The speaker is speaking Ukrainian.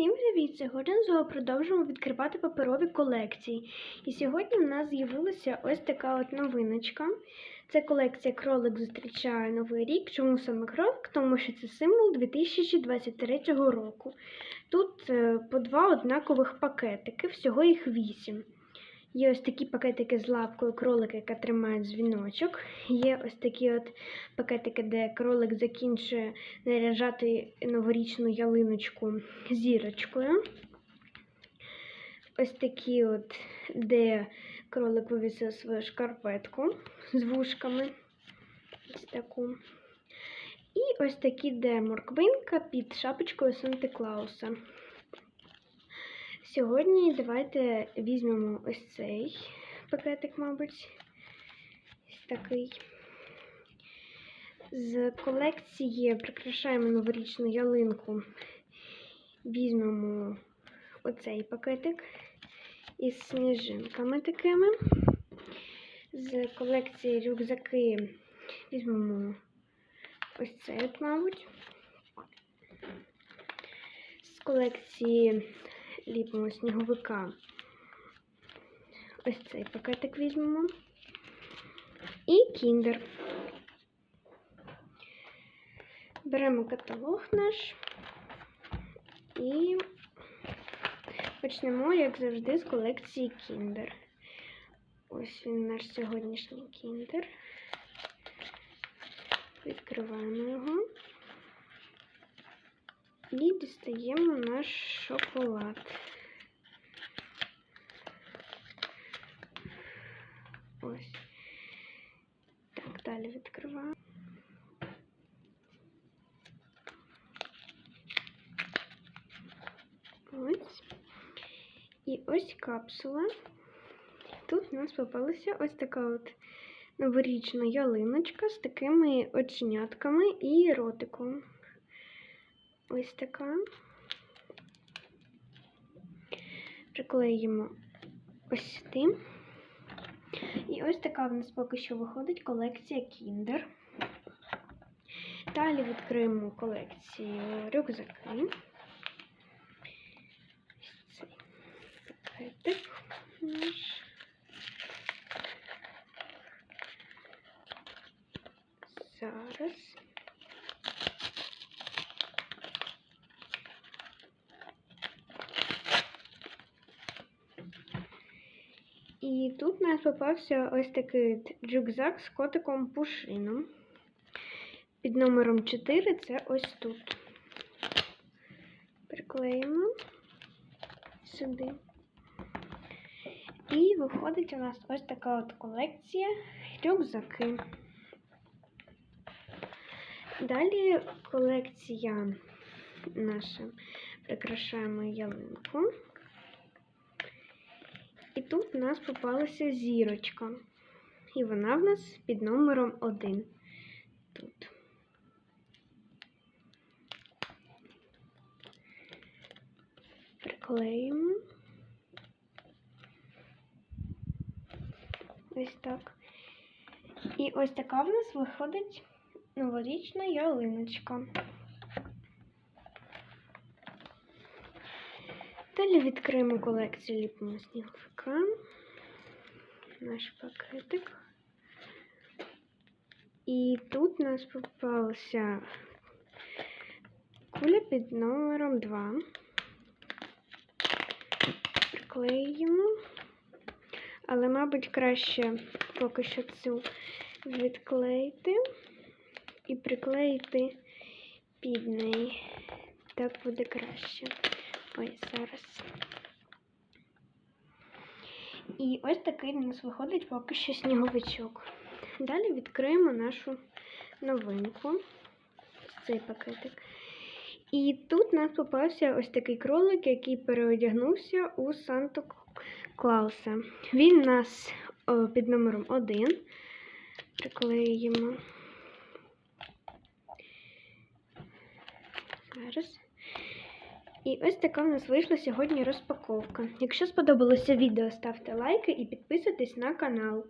Всім привіт! Сьогодні знову продовжуємо відкривати паперові колекції. І сьогодні в нас з'явилася ось така от новиночка. Це колекція Кролик зустрічає Новий рік. Чому саме кролик? Тому що це символ 2023 року. Тут е, по два однакових пакетики, всього їх вісім. Є ось такі пакетики з лапкою кролика, яка тримає дзвіночок. Є ось такі от пакетики, де кролик закінчує наряжати новорічну ялиночку зірочкою. Ось такі от, де кролик вивісив свою шкарпетку з вушками. Ось таку. І ось такі, де морквинка під шапочкою Санти Клауса. Сьогодні давайте візьмемо ось цей пакетик, мабуть. Такий. З колекції прикрашаємо новорічну ялинку. Візьмемо оцей пакетик із сніжинками такими. З колекції рюкзаки візьмемо ось цей, мабуть. З колекції ліпимо сніговика. Ось цей пакетик візьмемо. І кіндер. Беремо каталог наш і почнемо, як завжди, з колекції Kinder. Ось він наш сьогоднішній кіндер. Відкриваємо його і дістаємо наш шоколад. Ось. Так, далі відкриваємо. Ось. І ось капсула. Тут у нас попалася ось така от новорічна ялиночка з такими оченятками і ротиком. Ось така. Приклеїмо ось сюди. І ось така в нас поки що виходить колекція Kinder. Далі відкриємо колекцію рюкзаки. Ось цей пакетик наш. Зараз. І тут у нас попався ось такий рюкзак з котиком пушином. Під номером 4 це ось тут. Приклеїмо сюди. І виходить у нас ось така от колекція рюкзаки. Далі колекція наша прикрашаємо ялинку. Тут у нас попалася зірочка. І вона в нас під номером 1. Тут. Приклеїмо. Ось так. І ось така в нас виходить новорічна ялиночка. Далі відкриємо колекцію ліпимо сніговика. Наш пакетик. І тут у нас попалася куля під номером 2. Приклеїмо. Але, мабуть, краще поки що цю відклеїти і приклеїти під неї. Так буде краще. Ой, зараз. І ось такий у нас виходить поки що сніговичок. Далі відкриємо нашу новинку. Цей пакетик. І тут нас попався ось такий кролик, який переодягнувся у Санту Клауса. Він у нас о, під номером 1. Приклеїмо. Зараз. І ось така в нас вийшла сьогодні розпаковка. Якщо сподобалося відео, ставте лайки і підписуйтесь на канал.